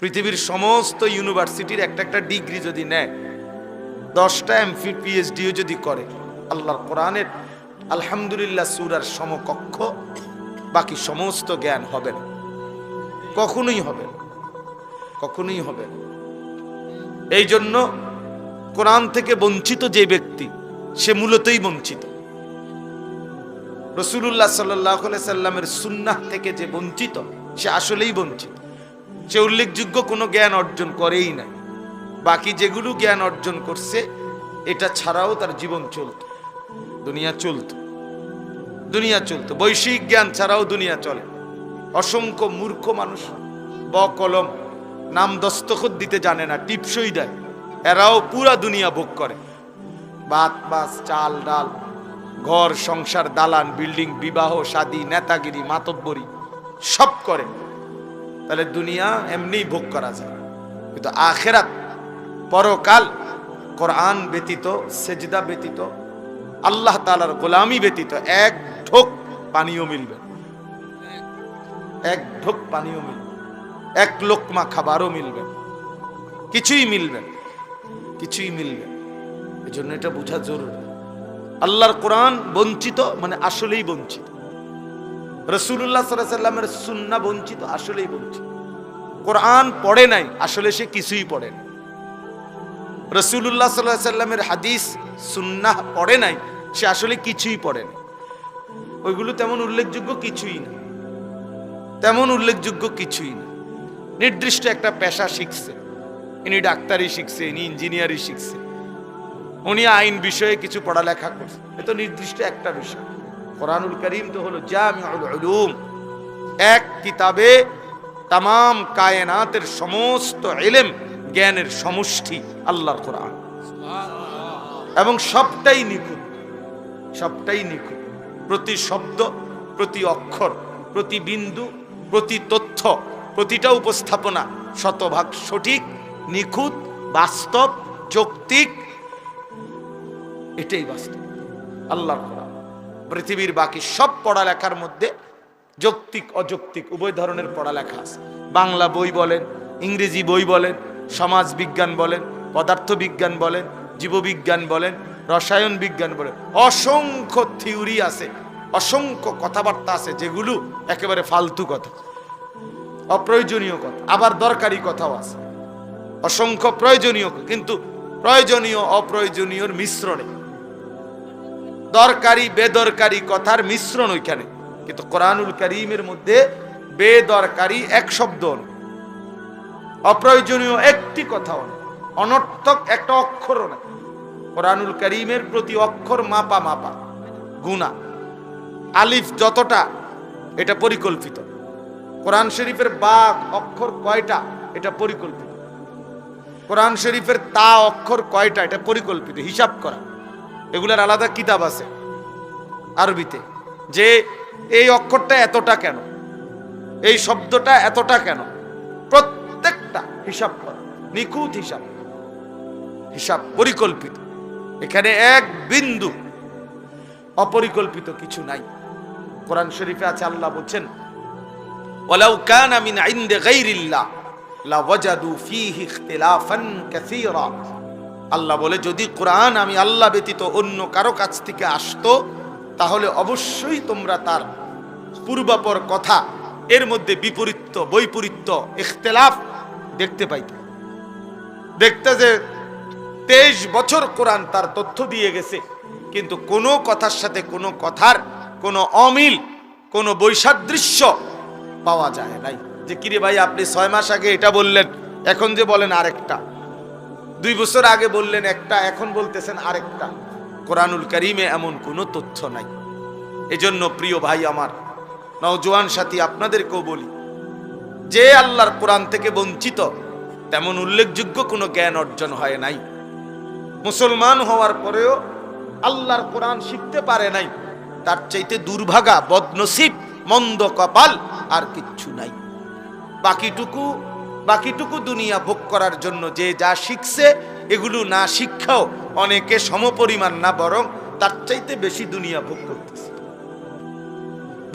পৃথিবীর সমস্ত ইউনিভার্সিটির একটা একটা ডিগ্রি যদি নেয়, দশটা এমফিল পিএইচডিও যদি করে, আল্লাহর কোরআনের আলহামদুলিল্লাহ সুরার সমকক্ষ, বাকি সমস্ত জ্ঞান হবে না। কখনোই হবে না। কখনোই হবে না। এই জন্য কোরআন থেকে বঞ্চিত যে ব্যক্তি, সে মূলতই বঞ্চিত। রসুল্লাহ সাল্লাহ সাল্লামের সুন্নাহ থেকে যে বঞ্চিত, সে আসলেই বঞ্চিত। সে উল্লেখযোগ্য কোনো জ্ঞান অর্জন করেই নাই। বাকি যেগুলো জ্ঞান অর্জন করছে, এটা ছাড়াও তার জীবন চলত, দুনিয়া চলত দুনিয়া চলত। বৈশ্বিক জ্ঞান ছাড়াও দুনিয়া চলে। অসংখ্য মূর্খ মানুষ ব কলম নাম দস্তখত দিতে জানে না, টিপসই দেয়। এরাও পুরা দুনিয়া ভোগ করে। ভাত মাছ চাল, ডাল, ঘর, সংসার, দালান, বিল্ডিং, বিবাহ, শাদী, নেতাগিরি, মাতব্বরি, সব করে। তাহলে দুনিয়া এমনিই ভোগ করা যায়। কিন্তু আখেরাত, পরকাল, কোরআন ব্যতীত, সেজদা ব্যতীত, আল্লাহ তালার গোলামি ব্যতীত, এক ঢোক পানীয় মিলবে এক ঢোক পানীয় মিলবে এক লোকমা খাবারও মিলবে কিছুই মিলবে কিছুই মিলবে। এই জন্য এটা বোঝা জরুরি। আল্লাহর কোরআন বঞ্চিত মানে আসলেই বঞ্চিত। রসুল্লাহ সাল্লামের সুন্না বঞ্চিত, আসলেই বঞ্চিত। কোরআন পড়ে নাই, আসলে সে কিছুই পড়ে না রসুল্লাহ সাল্লাহ সাল্লামের হাদিস সুন্নাহ পড়ে নাই, সে আসলে কিছুই পড়ে না ওইগুলো তেমন উল্লেখযোগ্য কিছুই না। তেমন উল্লেখযোগ্য কিছুই না। নির্দিষ্ট একটা পেশা শিখছে। ইনি ডাক্তারি শিখছে, ইনি ইঞ্জিনিয়ারিং শিখছে। উনি আইন বিষয়ে কিছু পড়ালেখা করছে। এ তো নির্দিষ্ট একটা বিষয়। কোরআনুল করিম তো হলো জামিউল উলুম। এক কিতাবে তামাম কায়নাতের সমস্ত এলেম জ্ঞানের সমষ্টি আল্লাহর কোরআন। এবং সবটাই নিখুঁত সবটাই নিখুঁত। প্রতি শব্দ, প্রতি অক্ষর, প্রতি বিন্দু, প্রতি তথ্য, প্রতিটা উপস্থাপনা শতভাগ সঠিক, নিখুঁত, বাস্তব, যৌক্তিক, এটাই বাস্তব। আল্লাহর পৃথিবীর বাকি সব পড়ালেখার মধ্যে যৌক্তিক, অযৌক্তিক, উভয় ধরনের পড়ালেখা আছে। বাংলা বই বলেন, ইংরেজি বই বলেন, সমাজ বিজ্ঞান বলেন, পদার্থ বিজ্ঞান বলেন জীববিজ্ঞান বলেন, রসায়ন বিজ্ঞান বলেন, অসংখ্য থিওরি আছে, অসংখ্য কথাবার্তা আছে যেগুলো একেবারে ফালতু কথা, অপ্রয়োজনীয় কথা, আবার দরকারি কথাও আছে। অসংখ্য প্রয়োজনীয়, কিন্তু প্রয়োজনীয়, অপ্রয়োজনীয়র মিশ্রণে। দরকারি, বেদরকারি কথার মিশ্রণ ওইখানে। কিন্তু কোরআনুল করিমের মধ্যে বেদরকারি এক শব্দ অপ্রয়োজনীয় একটি কথাও অনর্থক একটা অক্ষরও না কোরআনুল করিমের প্রতি অক্ষর মাপা মাপা, গুণা। আলিফ যতটা, এটা পরিকল্পিত। কোরআন শরীফের বাঘ অক্ষর কয়টা, এটা পরিকল্পিত। কোরআন শরীফের তা অক্ষর কয়টা, এটা পরিকল্পিত। হিসাব করা। এগুলার আলাদা কিতাব আছে, আরবিতে। যে এই অক্ষরটা এতটা কেন? এই শব্দটা এতটা কেন? প্রত্যেকটা হিসাব করা, নিখুঁত হিসাব। হিসাব পরিকল্পিত। এখানে এক বিন্দু অপরিকল্পিত কিছু নাই। কোরআন শরীফে আছে, আল্লাহ বলছেন, ওয়ালাউ কানা মিন ইনদি গায়রিল্লাহ লাওয়াজাদু ফীহি ইখতিলাফান কাসীরা। আল্লাহ বলে, যদি কোরআন আমি আল্লাহ ব্যতীত অন্য কারও কাছ থেকে আসতো, তাহলে অবশ্যই তোমরা তার পূর্বাপর কথা, এর মধ্যে বিপরীত্য, বৈপরীত্য, ইখতিলাফ দেখতে পাইতে। দেখতে যে তেইশ বছর কোরআন তার তথ্য দিয়ে গেছে, কিন্তু কোনো কথার সাথে কোনো কথার, কোনো অমিল, কোনো বৈসাদৃশ্য পাওয়া যায় নাই। যে, কিরে ভাই, আপনি ছয় মাস আগে এটা বললেন, এখন যে বলেন আরেকটা। দুই বছর আগে বললেন একটা, এখন বলতেছেন আরেকটা। কোরআনুল করিমে এমন কোনো তথ্য নাই। এজন্য প্রিয় ভাই আমার, নওজোয়ান সাথী, আপনাদেরকেও বলি, যে আল্লাহর কোরআন থেকে বঞ্চিত, তেমন উল্লেখযোগ্য কোনো জ্ঞান অর্জন হয় নাই। মুসলমান হওয়ার পরেও আল্লাহর কোরআন শিখতে পারে নাই। তার চাইতে দুর্ভাগা, বদনসিব, মন্দ কপাল আর কিচ্ছু নাই। বাকিটুকু বাকিটুকু দুনিয়া ভোগ করার জন্য যে যা শিখছে, এগুলো না শিক্ষাও অনেকে সমপরিমাণ না, বরং তার চাইতে বেশি দুনিয়া ভোগ করতেছে।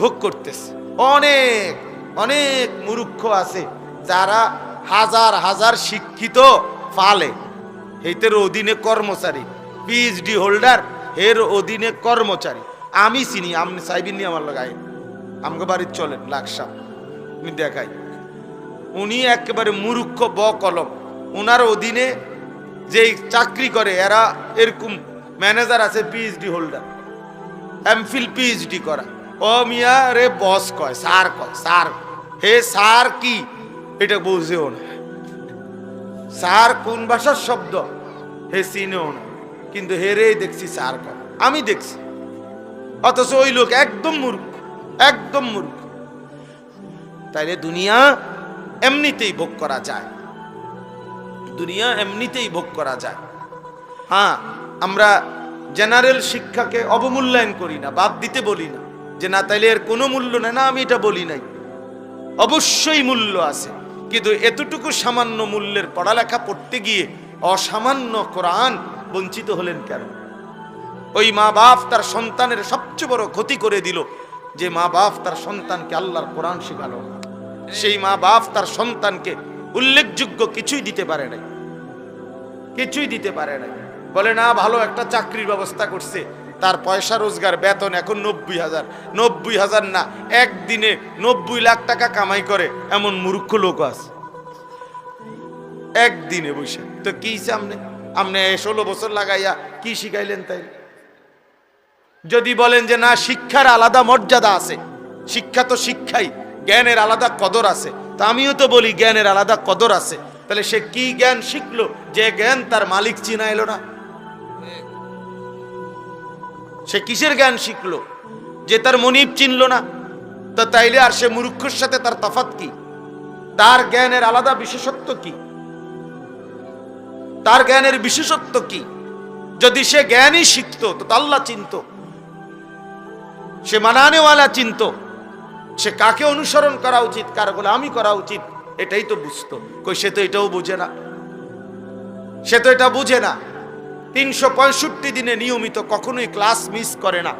ভোগ করতেছে। অনেক অনেক মূর্খ আছে যারা হাজার হাজার শিক্ষিত ফালে। হেতের অধীনে কর্মচারী পিএইচডি হোল্ডার এর অধীনে কর্মচারী। আমি চিনি আমি চাইবেন আমার লাগাই আমাকে বাড়ির চলেন, লাকসাম। দেখাই। উনি একেবারে মূর্খ ব কলম ওনার অধীনে যেই চাকরি করে, এরা এরকম ম্যানেজার আছে পিএইচডি হোল্ডার এমফিল পিএইচডি করা। ও মিয়া রে বস কয় সার কয় স্যার হে স্যার কি? এটা বুঝেও না। স্যার কোন ভাষার শব্দ? হে চিনেও না। কিন্তু হে রে, দেখছি স্যার কয়। আমি দেখছি। অথচ ওই লোক একদম মূর্খ একদম মূর্খ। তাইলে দুনিয়া এমনিতেই ভোগ করা যায়। দুনিয়া এমনিতেই ভোগ করা যায়। হ্যাঁ আমরা জেনারেল শিক্ষাকে অবমূল্যায়ন করি না, বাদ দিতে বলি না, যে না, তাইলে এর কোনো মূল্য নেই। না, আমি এটা বলি নাই। অবশ্যই মূল্য আছে, কিন্তু এতটুকু সামান্য মূল্যের পড়ালেখা পড়তে গিয়ে অসামান্য কোরআন বঞ্চিত হলেন কেন? ওই মা বাপ তার সন্তানের সবচেয়ে বড় ক্ষতি করে দিল, যে মা বাপ তার সন্তানকে আল্লাহর কোরআন শেখালো। না। সেই মা বাপ তার সন্তানকে উল্লেখযোগ্য কিছুই দিতে পারে নাই। কিছুই দিতে পারে নাই। বলে, না, ভালো, একটা চাকরির ব্যবস্থা করছে। তার পয়সা, রোজগার, বেতন এখন নব্বই হাজার। নব্বই হাজার না, একদিনে নব্বই লাখ টাকা কামাই করে এমন মূর্খ লোক আছে একদিনে বসে। তো কি সামনে আপনি ষোলো বছর লাগাইয়া কি শিখাইলেন তাই যদি বলেন যে, না, শিক্ষার আলাদা মর্যাদা আছে। শিক্ষা তো শিক্ষাই। জ্ঞানের আলাদা কদর আছে। তা আমিও তো বলি জ্ঞানের আলাদা কদর আছে। তাহলে সে কি জ্ঞান শিখলো? যে জ্ঞান তার মালিক চিনা এলো না। সে কিসের জ্ঞান শিখলো? যে তার মনিব চিনল না। তা তাইলে আর সে মূর্খের সাথে তার তফাত কি? তার জ্ঞানের আলাদা বিশেষত্ব কি? তার জ্ঞানের বিশেষত্ব কি? যদি সে জ্ঞানই শিখত, তো তো আল্লাহ চিনত। সে মানানেওয়ালা চিনত। সে কাকে অনুসরণ করা উচিত কার বলে আমি করা উচিত এটাই তো বুঝতো। কই সে তো এটাও বুঝে না। সে তো এটা বুঝে না। তিনশো পঁয়ষট্টি দিনে নিয়মিত কখনোই ক্লাস মিস করে না।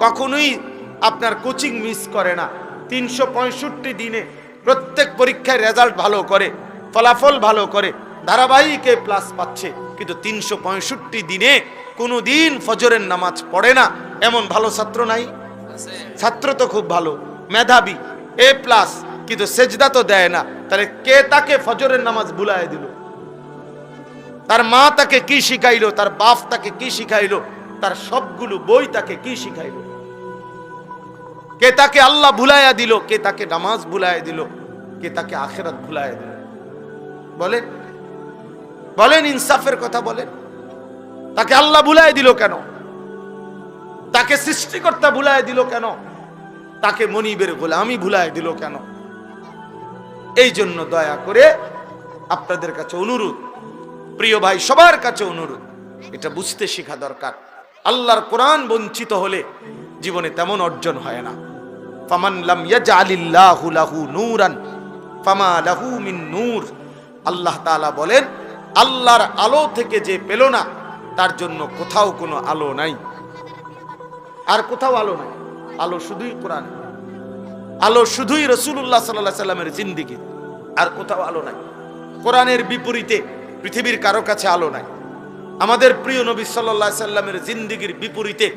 কখনোই আপনার কোচিং মিস করে না। তিনশো পঁয়ষট্টি দিনে প্রত্যেক পরীক্ষায় রেজাল্ট ভালো করে ফলাফল ভালো করে ধারাবাহিক প্লাস পাচ্ছে। কিন্তু তিনশো পঁয়ষট্টি দিনে কোনো দিন ফজরের নামাজ পড়ে না। এমন ভালো ছাত্র নাই? ছাত্র তো খুব ভালো। মেধাবী এ প্লাস কিন্তু সেজদা তো দেয় না। তাহলে কে তাকে ফজরের নামাজ ভুলায় দিল? তার মা তাকে কি শিখাইলো? তার বাপ তাকে কি শিখাইলো? তার সবগুলো বই তাকে কি শিখাইলো? কে তাকে আল্লাহ ভুলাইয়া দিল? কে তাকে নামাজ ভুলাইয়া দিল? কে তাকে আখেরাত ভুলাইয়া দিল? বলেন। বলেন, ইনসাফের কথা বলেন। তাকে আল্লাহ ভুলাই দিল কেন? তাকে সৃষ্টিকর্তা ভুলাই দিল কেন? তাকে মনিবের গোলামি ভুলাই দিল কেন? এই জন্য দয়া করে আপনাদের কাছে অনুরোধ। প্রিয় ভাই, সবার কাছে অনুরোধ। এটা বুঝতে শেখা দরকার। আল্লাহর কোরআন বঞ্চিত হলে জীবনে তেমন অর্জন হয় না। ফামান লাম ইয়াজআলিল্লাহু লাহু নূরান ফামা লাহু মিন নূর। আল্লাহ তাআলা বলেন, আল্লাহর আলো থেকে যে পেল না, তার জন্য কোথাও কোনো আলো নাই। আর কোথাও আলো নাই। আলো শুধুই কোরআন। আলো শুধুই রসুল্লাহ সাল্লাহ সাল্লামের জিন্দিগি। আর কোথাও আলো নাই। কোরআনের বিপরীতে পৃথিবীর কারও কাছে আলো নাই। আমাদের প্রিয় নবী সাল্লাহ সাল্লামের জিন্দিগির বিপরীতে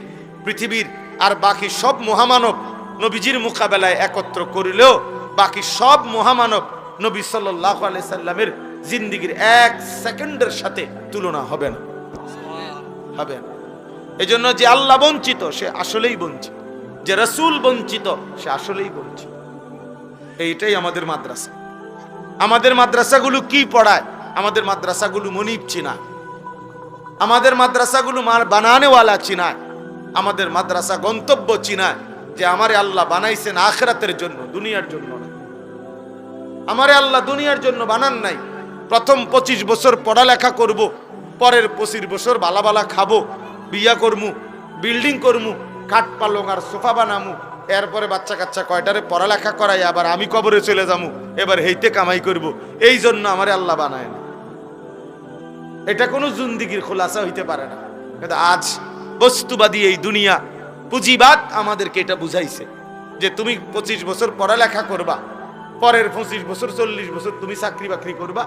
পৃথিবীর আর বাকি সব মহামানব নবীজির মোকাবেলায় একত্র করিলেও বাকি সব মহামানব নবী সাল্লাহ সাল্লামের জিন্দিগির এক সেকেন্ডের সাথে তুলনা হবে না। হবে না। এজন্য যে আল্লাহ বঞ্চিত, সে আসলেই বঞ্চিত। যে রসুল বঞ্চিত, সে আসলেই বঞ্চিত। এইটাই আমাদের মাদ্রাসা। আমাদের মাদ্রাসাগুলো কি পড়ায়? আমাদের মাদ্রাসাগুলো মনিব চিনা আমাদের মাদ্রাসাগুলো বানানেওয়ালা চিনায়। আমাদের মাদ্রাসা গন্তব্য চিনায় যে আমারে আল্লাহ বানাইছেন আখরাতের জন্য, দুনিয়ার জন্য না। আমারে আল্লাহ দুনিয়ার জন্য বানান নাই। প্রথম পঁচিশ বছর পড়ালেখা করব, পরের পঁচিশ বছর বালা বালা খাব, বিয়া করমু, বিল্ডিং করমু কাঠ পালং আর সোফা বানামু। এরপরে বাচ্চা কাচ্চা কয়টারে পড়ালেখা করাই, আবার আমি কবরে চলে যামু। এবার হেইতে কামাই করব। এই জন্য আমার আল্লাহ বানায় না। এটা কোনো জুন্দিগির খোলাসা হইতে পারে না। কিন্তু আজ বস্তুবাদী এই দুনিয়া, পুঁজিবাদ আমাদেরকে এটা বুঝাইছে যে তুমি পঁচিশ বছর পড়ালেখা করবা, পরের পঁচিশ বছর, চল্লিশ বছর তুমি চাকরি বাকরি করবা,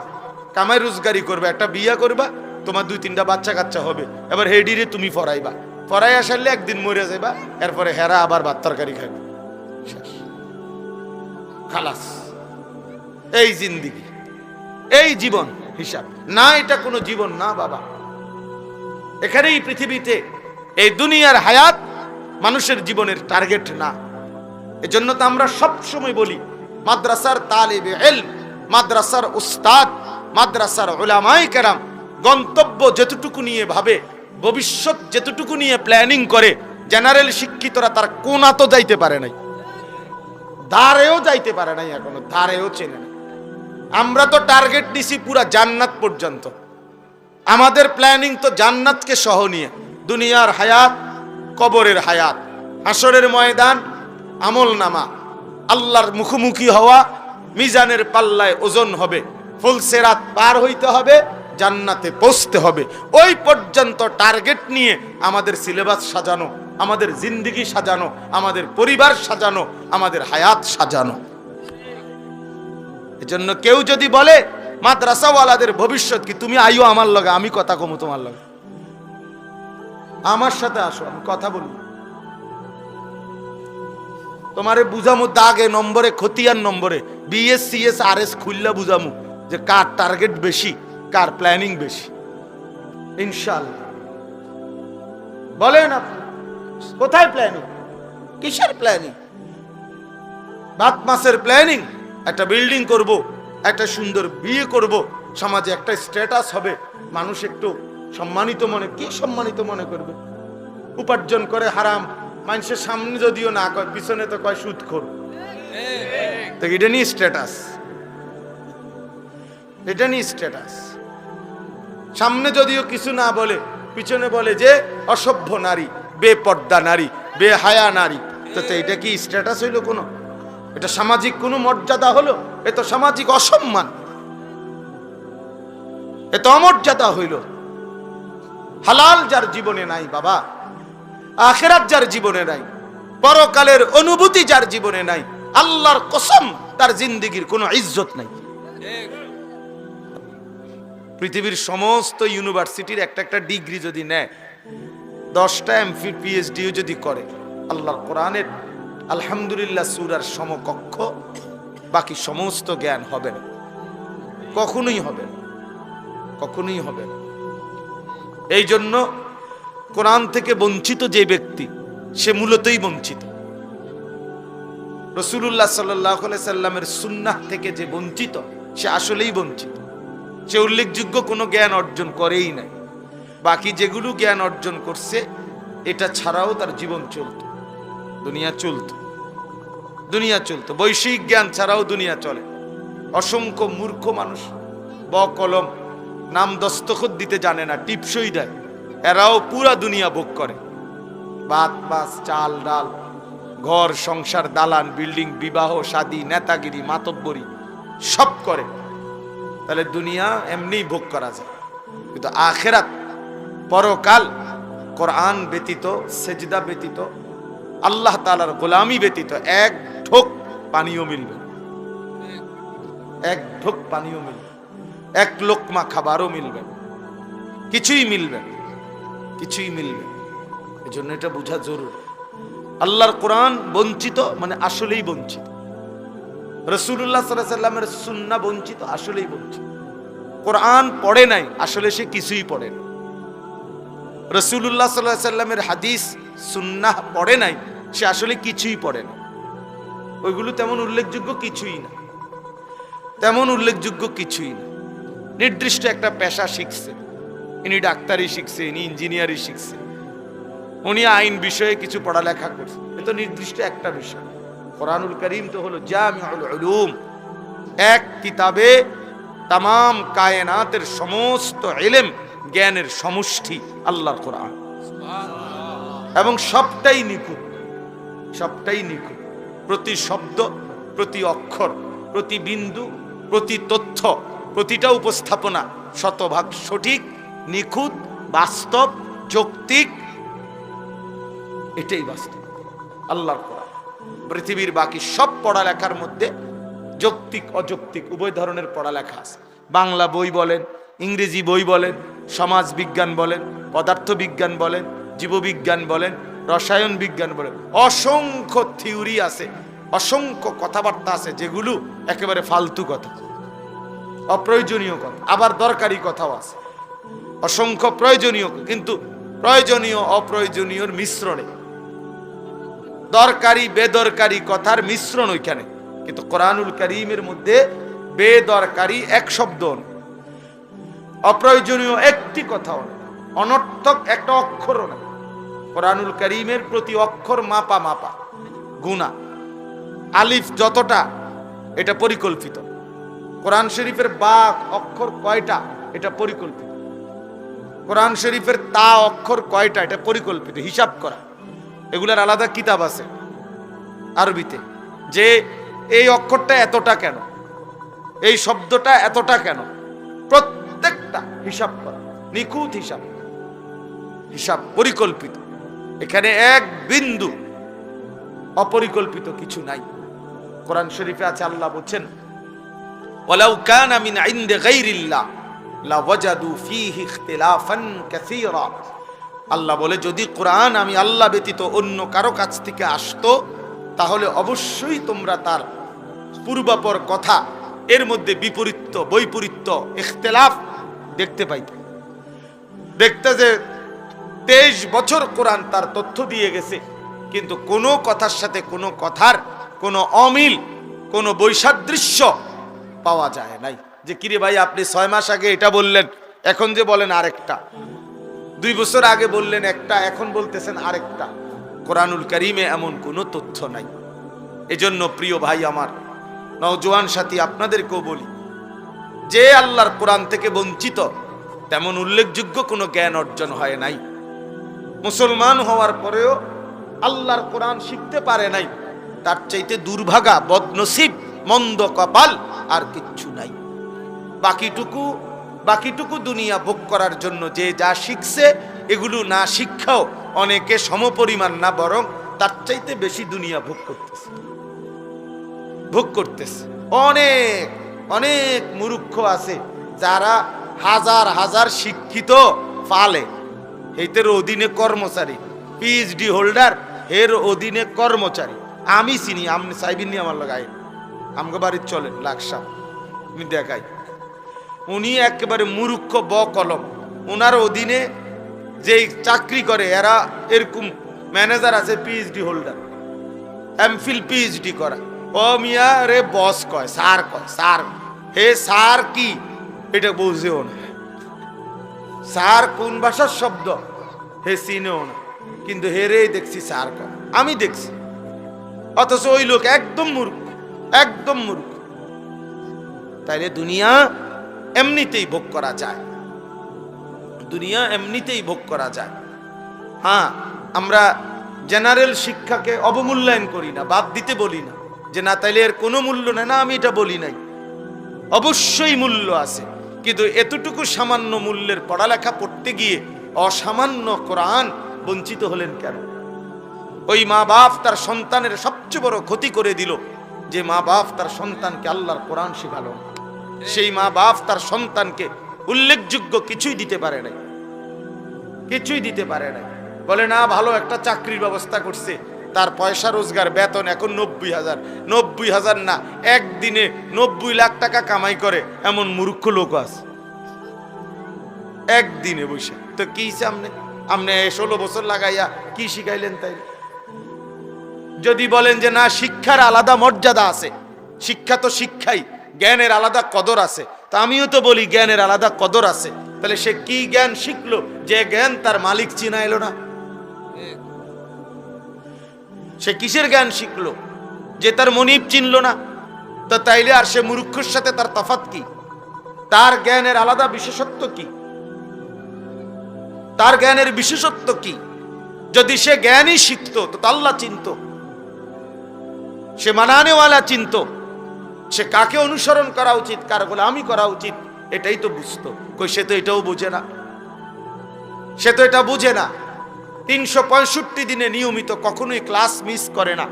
কামাই রোজগারি করবা, একটা বিয়া করবা, তোমার দুই তিনটা বাচ্চা কাচ্চা হবে, এবার হেডিরে তুমি ফরাইবা ফরাই আসালে একদিন মরে যাইবা, এরপরে হেরা আবার ভাত তরকারি খাইবে। খালাস। এই জিন্দিগি। এই জীবন হিসাব। না, এটা কোনো জীবন না, বাবা। এখানেই পৃথিবীতে এই দুনিয়ার হায়াত মানুষের জীবনের টার্গেট না। এজন্য তো আমরা সব সময় বলি, মাদ্রাসার তালিবে এল মাদ্রাসার উস্তাদ, মাদ্রাসার ওলামাই কেরাম, গন্তব্য যেতটুকু নিয়ে ভাবে ভবিষ্যৎ যেতটুকু নিয়ে প্ল্যানিং করে জেনারেল শিক্ষিতরা তার কোনা তো যাইতে পারে নাই। ধারেও যাইতে পারে নাই এখনও, ধারেও চেনে না আমরা তো টার্গেট নিছি পুরা জান্নাত পর্যন্ত। আমাদের প্ল্যানিং তো জান্নাতকে সহ নিয়ে, দুনিয়ার হায়াত, কবরের হায়াত হাসরের ময়দান, আমল নামা, আল্লাহর মুখোমুখি হওয়া, মিজানের পাল্লায় ওজন হবে ফুলসেরাত পার হইতে হবে জান্নাতে পৌঁছতে হবে। ওই পর্যন্ত টার্গেট নিয়ে আমাদের সিলেবাস সাজানো, আমাদের জিন্দিগি সাজানো, আমাদের পরিবার সাজানো, আমাদের হায়াত সাজানো। এজন্য কেউ যদি বলে, মাদ্রাসাওয়ালাদের ভবিষ্যৎ কি? তুমি আইও আমার লগে, আমি কথা কমু তোমার লগে। আমার সাথে আসো, আমি কথা বলব তোমারে বুঝামু দাগে নম্বরে, খতিয়ান নম্বরে বিএস সিএস আর এস খুললা বুঝামু যে কার টার্গেট বেশি। কার প্ল্যানিং বেশি? ইনশাল্লাহ বলেন আপনি কোথায় প্ল্যানিং কিসের প্ল্যানিং ভাত মাসের প্ল্যানিং একটা বিল্ডিং করব একটা সুন্দর বিয়ে করব সমাজে একটা স্ট্যাটাস হবে মানুষ একটু সম্মানিত মনে কি সম্মানিত মনে করবে? উপার্জন করে হারাম মানুষের সামনে যদিও না কয় পিছনে তো কয় সুদ খোর তো এটা নিয়ে স্ট্যাটাস এটা নিয়ে স্ট্যাটাস সামনে যদিও কিছু না বলে, পিছনে বলে যে অসভ্য নারী, বেপর্দা নারী, বেহায়া নারী। তো এটা কি স্ট্যাটাস হইল কোনো? এটা সামাজিক কোনো মর্যাদা হলো? এ তো সামাজিক অসম্মান। এ তো অমর্যাদা হইল। হালাল যার জীবনে নাই বাবা, আখেরাত যার জীবনে নাই, পরকালের অনুভূতি যার জীবনে নাই, আল্লাহর কসম তার জিন্দিগির কোনো ইজ্জত নাই। পৃথিবীর সমস্ত ইউনিভার্সিটির একটা একটা ডিগ্রি যদি নেয়, দশটা এমফিল পিএইচডিও যদি করে, আল্লাহর কোরআনের আলহামদুলিল্লাহ সুরার সমকক্ষ, বাকি সমস্ত জ্ঞান হবে না। কখনোই হবে না। কখনোই হবে না। এই জন্য কোরআন থেকে বঞ্চিত যে ব্যক্তি, সে মূলতই বঞ্চিত। রসুল্লাহ সাল্লাহ সাল্লামের সুন্নাহ থেকে যে বঞ্চিত, সে আসলেই বঞ্চিত। সে উল্লেখযোগ্য কোনো জ্ঞান অর্জন করেই নাই। বাকি যেগুলো জ্ঞান অর্জন করছে, এটা ছাড়াও তার জীবন চলত। দুনিয়া চলত। দুনিয়া চলত। বৈষয়িক জ্ঞান ছাড়াও দুনিয়া চলে। অসংখ্য মূর্খ মানুষ ব কলম নাম দস্তখত দিতে জানে না, টিপসই দেয়। এরাও পুরা দুনিয়া ভোগ করে। ভাত মাছ চাল, ডাল, ঘর, সংসার, দালান, বিল্ডিং, বিবাহ, শাদী, নেতাগিরি, মাতব্বরি, সব করে। তাহলে দুনিয়া এমনি ভোগ করা যায়। কিন্তু আখেরাত, পরকাল, কোরআন ব্যতীত, সেজদা ব্যতীত, আল্লাহ তালার গোলামি ব্যতীত এক ঢোক পানীয় মিলবে এক ঢোক পানীয় মিলবে এক লোকমা খাবারও মিলবে কিছুই মিলবে কিছুই মিলবে এই জন্য এটা বোঝা জরুরি। আল্লাহর কোরআন বঞ্চিত মানে আসলেই বঞ্চিত। রসুল্লাহ সাল্লামের সুন্না বঞ্চিত আসলেই বঞ্চিত। কোরআন পড়ে নাই, আসলে সে কিছুই পড়ে না। রসুল্লাহ সাল্লাহ সাল্লামের হাদিস সুন্নাহ পড়ে নাই, সে আসলে কিছুই পড়ে না। ওইগুলো তেমন উল্লেখযোগ্য কিছুই না। তেমন উল্লেখযোগ্য কিছুই না। নির্দিষ্ট একটা পেশা শিখছে। ইনি ডাক্তারি শিখছে, ইনি ইঞ্জিনিয়ারিং শিখছে। উনি আইন বিষয়ে কিছু পড়ালেখা করছে। এ তো নির্দিষ্ট একটা বিষয়। কোরআনুল করিম তো হলো জামিউল উলুম। এক কিতাবে তামাম কায়নাতের সমস্ত এলেম জ্ঞানের সমষ্টি আল্লাহর কোরআন। এবং সবটাই নিখুঁত সবটাই নিখুঁত। প্রতি শব্দ প্রতি অক্ষর প্রতি বিন্দু প্রতি তথ্য প্রতিটা উপস্থাপনা শতভাগ সঠিক নিখুঁত বাস্তব যৌক্তিক এটাই বাস্তব। আল্লাহর কোরআন। পৃথিবীর বাকি সব পড়ালেখার মধ্যে যৌক্তিক, অযৌক্তিক, উভয় ধরনের পড়ালেখা আছে। বাংলা বই বলেন, ইংরেজি বই বলেন, সমাজ বিজ্ঞান বলেন, পদার্থ বিজ্ঞান বলেন, জীববিজ্ঞান বলেন, রসায়ন বিজ্ঞান বলেন, অসংখ্য থিওরি আছে, অসংখ্য কথাবার্তা আছে, যেগুলো একেবারে ফালতু কথা। অপ্রয়োজনীয় কথা, আবার দরকারি কথাও আছে। অসংখ্য প্রয়োজনীয়, কিন্তু প্রয়োজনীয়, অপ্রয়োজনীয়র মিশ্রণে। দরকারি, বেদরকারি কথার মিশ্রণ ওইখানে। কিন্তু কোরআনুল করিমের মধ্যে বেদরকারি এক শব্দ অপ্রয়োজনীয় একটি কথাও নেই অনর্থক একটা অক্ষরও নেই কোরআনুল করিমের প্রতি অক্ষর মাপা মাপা। গুণা। আলিফ যতটা, এটা পরিকল্পিত। কোরআন শরীফের বা অক্ষর কয়টা, এটা পরিকল্পিত। কোরআন শরীফের তা অক্ষর কয়টা, এটা পরিকল্পিত। হিসাব করা। এগুলার আলাদা কিতাব আছে, আরবিতে। যে এই অক্ষরটা এতটা কেন? এই শব্দটা এতটা কেন? প্রত্যেকটা হিসাব করা, নিখুঁত হিসাব। হিসাব পরিকল্পিত। এখানে এক বিন্দু অপরিকল্পিত কিছু নাই। কোরআন শরীফে আছে, আল্লাহ বলছেন, ওয়ালাউ কানা মিন ইনদি গায়রিল্লাহ লাওয়াজাদু ফীহি ইখতিলাফান কাসীরা। আল্লাহ বলে, যদি কোরআন আমি আল্লাহ ব্যতীত অন্য কারও কাছ থেকে আসতো, তাহলে অবশ্যই তোমরা তার পূর্বাপর কথা, এর মধ্যে বিপরীত বৈপরীত্য, ইখতিলাফ দেখতে পাইতে। দেখতে যে তেইশ বছর কোরআন তার তথ্য দিয়ে গেছে, কিন্তু কোনো কথার সাথে কোনো কথার কোনো অমিল, কোনো বৈসাদৃশ্য পাওয়া যায় নাই। যে, কিরে ভাই, আপনি ছয় মাস আগে এটা বললেন, এখন যে বলেন আরেকটা। দুই বছর আগে বললেন একটা, এখন বলতেছেন আরেকটা। কোরআনুল করিমে এমন কোনো তথ্য নাই। এজন্য প্রিয় ভাই আমার, নওজোয়ান সাথী, আপনাদেরকেও বলি, যে আল্লাহর কোরআন থেকে বঞ্চিত, তেমন উল্লেখযোগ্য কোনো জ্ঞান অর্জন হয় নাই। মুসলমান হওয়ার পরেও আল্লাহর কোরআন শিখতে পারে নাই। তার চাইতে দুর্ভাগা, বদনসিব, মন্দ কপাল আর কিচ্ছু নাই। বাকিটুকু বাকিটুকু দুনিয়া ভোগ করার জন্য যে যা শিখছে, এগুলো না শিক্ষাও অনেকে সমপরিমাণ না, বরং তার চাইতে বেশি দুনিয়া ভোগ করতেছে। ভোগ করতেছে। অনেক অনেক মূর্খ আছে যারা হাজার হাজার শিক্ষিত ফালে। এইতের অধীনে কর্মচারী পিএইচডি হোল্ডার এর অধীনে কর্মচারী। আমি চিনি আপনি চাইবিনি আমার লাগাই আমগো বাড়ির চলেন, লাকসাম। আমি দেখাই। উনি একেবারে মূর্খ ব কলম ওনার অধীনে যেই চাকরি করে, এরা এরকম ম্যানেজার আছে পিএইচডি হোল্ডার এমফিল পিএইচডি করা। ও মিয়া রে বস কয় স্যার কয় স্যার হে স্যার কি? এটা বুঝেও না। স্যার কোন ভাষার শব্দ? হে চিনেও না। কিন্তু হে রে, দেখছি স্যার কয়। আমি দেখছি। অথচ ওই লোক একদম মূর্খ একদম মূর্খ। তাইলে দুনিয়া এমনিতেই ভোগ করা যায়। দুনিয়া এমনিতেই ভোগ করা যায়। হ্যাঁ আমরা জেনারেল শিক্ষাকে অবমূল্যায়ন করি না, বাদ দিতে বলি না যে না, তাইলে এর কোনো মূল্য নেই। না, আমি এটা বলি নাই। অবশ্যই মূল্য আছে, কিন্তু এতটুকু সামান্য মূল্যের পড়ালেখা পড়তে গিয়ে অসামান্য কোরআন বঞ্চিত হলেন কেন? ওই মা বাপ তার সন্তানের সবচেয়ে বড় ক্ষতি করে দিল যে মা বাপ তার সন্তানকে আল্লাহর কোরআন শেখালো। না। সেই মা বাপ তার সন্তানকে উল্লেখযোগ্য কিছুই দিতে পারে নাই। কিছুই দিতে পারে নাই। বলে, না, ভালো, একটা চাকরির ব্যবস্থা করছে। তার পয়সা, রোজগার, বেতন এখন নব্বই হাজার। নব্বই হাজার না, একদিনে নব্বই লাখ টাকা কামাই করে এমন মূর্খ লোক আছে। একদিনে বসে। তো কি সামনে আপনি ষোলো বছর লাগাইয়া কি শিখাইলেন তাই? যদি বলেন যে, না, শিক্ষার আলাদা মর্যাদা আছে। শিক্ষা তো শিক্ষাই। জ্ঞানের আলাদা কদর আছে। তা আমিও তো বলি জ্ঞানের আলাদা কদর আছে। তাহলে সে কি জ্ঞান শিখলো? যে জ্ঞান তার মালিক চিনা এলো না। সে কিসের জ্ঞান শিখলো? যে তার মনিব চিনলো না। তো তাইলে আর সে মূর্খর সাথে তার তফাত কি? তার জ্ঞানের আলাদা বিশেষত্ব কি? তার জ্ঞানের বিশেষত্ব কি? যদি সে জ্ঞানই শিখতো, তো তো আল্লাহ চিনত। সে মানানেওয়ালা চিনত। সে কাকে অনুসরণ করা উচিত কার আমি করা উচিত এটাই তো বুঝতো। কই সে তো এটাও বুঝে না। সে তো এটা বুঝে না। তিনশো পঁয়ষট্টি দিনে নিয়মিত কখনোই ক্লাস মিস করে না।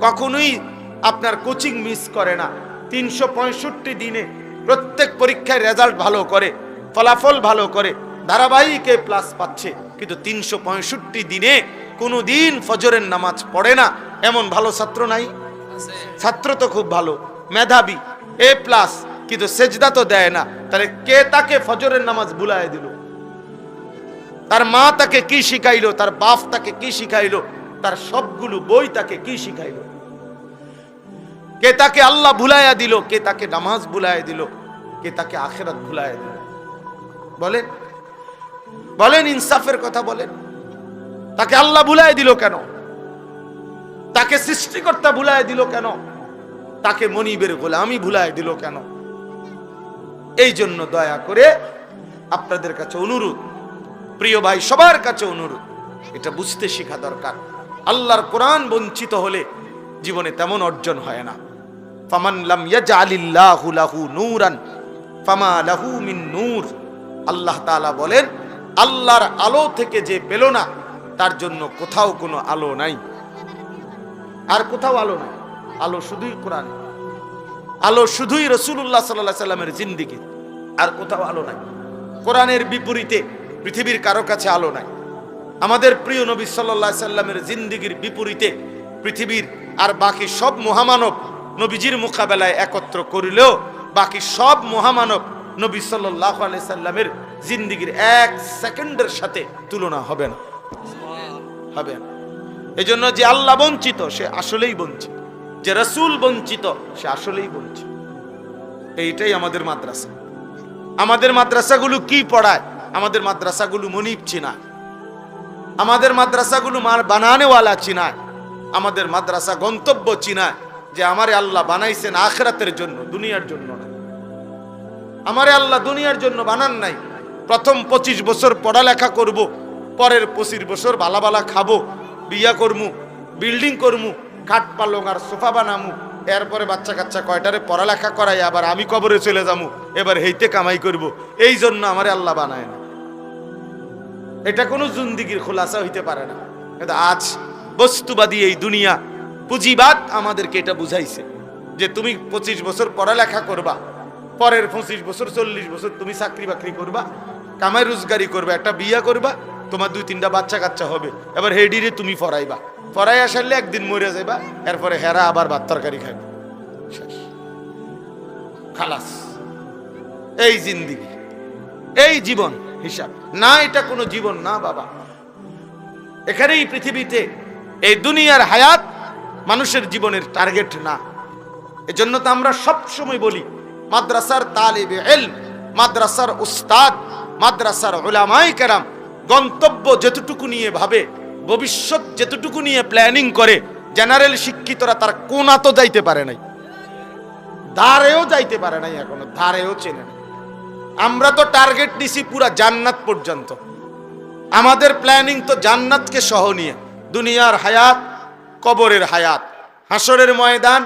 কখনোই আপনার কোচিং মিস করে না। তিনশো পঁয়ষট্টি দিনে প্রত্যেক পরীক্ষায় রেজাল্ট ভালো করে ফলাফল ভালো করে ধারাবাহিক প্লাস পাচ্ছে। কিন্তু তিনশো পঁয়ষট্টি দিনে কোনো দিন ফজরের নামাজ পড়ে না। এমন ভালো ছাত্র নাই? ছাত্র তো খুব ভালো। মেধাবী এ প্লাস কিন্তু সেজদা তো দেয় না। তাহলে কে তাকে ফজরের নামাজ ভুলায় দিল? তার মা তাকে কি শিখাইলো? তার বাপ তাকে কি শিখাইলো? তার সবগুলো বই তাকে কি শিখাইলো? কে তাকে আল্লাহ ভুলাইয়া দিল? কে তাকে নামাজ ভুলাইয়া দিল? কে তাকে আখেরাত ভুলাইয়া দিল? বলেন। বলেন, ইনসাফের কথা বলেন। তাকে আল্লাহ ভুলাই দিল কেন? তাকে সৃষ্টিকর্তা ভুলাই দিল কেন? তাকে মনিবের গোলামি ভুলাই দিল কেন? এই জন্য দয়া করে আপনাদের কাছে অনুরোধ, প্রিয় ভাই, সবার কাছে অনুরোধ, এটা বুঝতে শেখা দরকার। আল্লাহর কোরআন বঞ্চিত হলে জীবনে তেমন অর্জন হয় না। ফামান লাম ইয়াজআলিল্লাহু লাহু নূরান, ফামা লাহু মিন নূর। আল্লাহ তাআলা বলেন, আল্লাহর আলো থেকে যে পেল না, তার জন্য কোথাও কোনো আলো নাই। আর কোথাও আলো নাই। আলো শুধুই কোরআন। আলো শুধুই রসুল্লাহ সাল্লাহ সাল্লামের জিন্দিগি। আর কোথাও আলো নাই। কোরআনের বিপরীতে পৃথিবীর কারও কাছে আলো নাই। আমাদের প্রিয় নবী সাল্লাহ সাল্লামের জিন্দিগির বিপরীতে পৃথিবীর আর বাকি সব মহামানব নবীজির মোকাবেলায় একত্র করিলেও বাকি সব মহামানব নবী সাল্লাহ আলাই সাল্লামের জিন্দিগির এক সেকেন্ডের সাথে তুলনা হবে না। হবে না। এজন্য যে আল্লাহ বঞ্চিত, সে আসলেই বঞ্চিত। যে রসুল বঞ্চিত, সে আসলেই বঞ্চিত। এইটাই আমাদের মাদ্রাসা। আমাদের মাদ্রাসাগুলো কি পড়ায়? আমাদের মাদ্রাসাগুলো মনিব চিনায়। আমাদের মাদ্রাসাগুলো মার বানানেওয়ালা চিনায়। আমাদের মাদ্রাসা গন্তব্য চিনায় যে আমারে আল্লাহ বানাইছেন আখরাতের জন্য, দুনিয়ার জন্য না। আমারে আল্লাহ দুনিয়ার জন্য বানান নাই। প্রথম পঁচিশ বছর পড়ালেখা করব, পরের পঁচিশ বছর বালা বালা খাব, বিয়া করমু, বিল্ডিং করমু খাট পালং আর সোফা বানামু। এরপরে বাচ্চা কাচ্চা কয়টারে পড়ালেখা করাই, আবার আমি কবরে চলে যামু। এবার হেইতে কামাই করব। এই জন্য আমারে আল্লাহ বানায় না। এটা কোনো জুন্দিগির খোলাসা হইতে পারে না। কিন্তু আজ বস্তুবাদী এই দুনিয়া, পুঁজিবাদ আমাদেরকে এটা বুঝাইছে যে তুমি পঁচিশ বছর পড়ালেখা করবা, পরের পঁচিশ বছর, চল্লিশ বছর তুমি চাকরি বাকরি করবা, কামাই রোজগারি করবা, একটা বিয়া করবা, তোমার দুই তিনটা বাচ্চা কাচ্চা হবে। এবার হেডিরে তুমি ফরাইবা। ফরাই আসারলে একদিন মরে যাইবা, এরপরে হেরা আবার ভাত তরকারি খাইবে। খালাস। এই জিন্দিগি। এই জীবন হিসাব। না, এটা কোনো জীবন না, বাবা। এখানেই পৃথিবীতে এই দুনিয়ার হায়াত মানুষের জীবনের টার্গেট না। এজন্য তো আমরা সব সময় বলি, মাদ্রাসার তালিবে এল মাদ্রাসার উস্তাদ, মাদ্রাসার ওলামাই কেরাম, গন্তব্য যেতটুকু নিয়ে ভাবে ভবিষ্যৎ যেতটুকু নিয়ে প্ল্যানিং করে জেনারেল শিক্ষিতরা তার কোনা তো যাইতে পারে নাই। ধারেও যাইতে পারে নাই এখনও, ধারেও চেনে না আমরা তো টার্গেট দিছি পুরা জান্নাত পর্যন্ত। আমাদের প্ল্যানিং তো জান্নাতকে সহ নিয়ে, দুনিয়ার হায়াত, কবরের হায়াত, হাসরের ময়দান,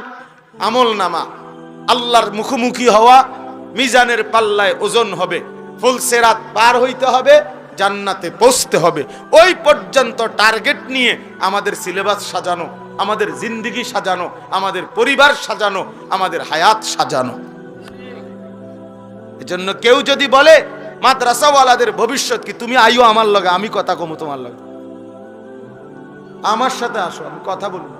আমল নামা, আল্লাহর মুখোমুখি হওয়া, মিজানের পাল্লায় ওজন হবে, ফুলসেরাত পার হইতে হবে জান্নাতে পৌঁছতে হবে। ওই পর্যন্ত টার্গেট নিয়ে আমাদের সিলেবাস সাজানো, আমাদের জিন্দিগি সাজানো, আমাদের পরিবার সাজানো, আমাদের হায়াত সাজানো। এজন্য কেউ যদি বলে, মাদ্রাসাওয়ালাদের ভবিষ্যৎ কি? তুমি আইও আমার লগে, আমি কথা কমো তোমার লগে। আমার সাথে আসো, আমি কথা বলব।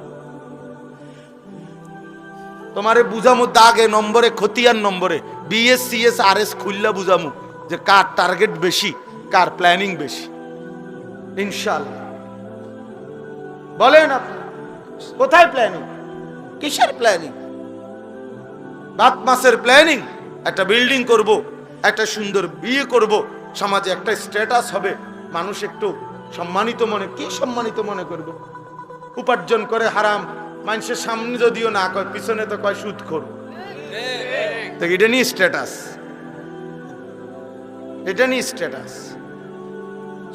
তোমারে বুঝামু দাগে নম্বরে, খতিয়ান নম্বরে বিএস সিএস আর এস খুললা বুঝামু যে কার টার্গেট বেশি। কার প্ল্যানিং বেশি? ইনশাল্লাহ বলেন আপনি, কোথায় প্ল্যানিং কিসের প্ল্যানিং বাত মাসের প্ল্যানিং একটা বিল্ডিং করব, একটা সুন্দর বিয়ে করব, সমাজে একটা স্ট্যাটাস হবে, মানুষ একটু সম্মানিত মনে, কি সম্মানিত মনে করব? উপার্জন করে হারাম, মানুষের সামনে যদিও না কয়, পিছনে তো কয় সুদ তো এটা নিয়ে স্ট্যাটাস এটা নিয়ে স্ট্যাটাস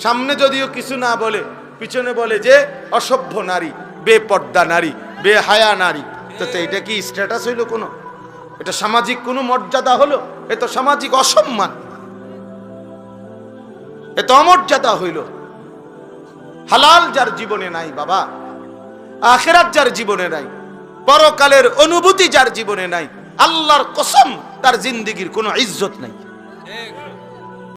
সামনে যদিও কিছু না বলে, পিছনে বলে যে অসভ্য নারী, বেপর্দা নারী, বেহায়া নারী। তো এটা কি স্ট্যাটাস হইল কোনো? এটা সামাজিক কোনো মর্যাদা হলো? এ তো সামাজিক অসম্মান। এ তো অমর্যাদা হইল। হালাল যার জীবনে নাই বাবা, আখেরাত যার জীবনে নাই, পরকালের অনুভূতি যার জীবনে নাই, আল্লাহর কসম তার জিন্দিগির কোনো ইজ্জত নাই।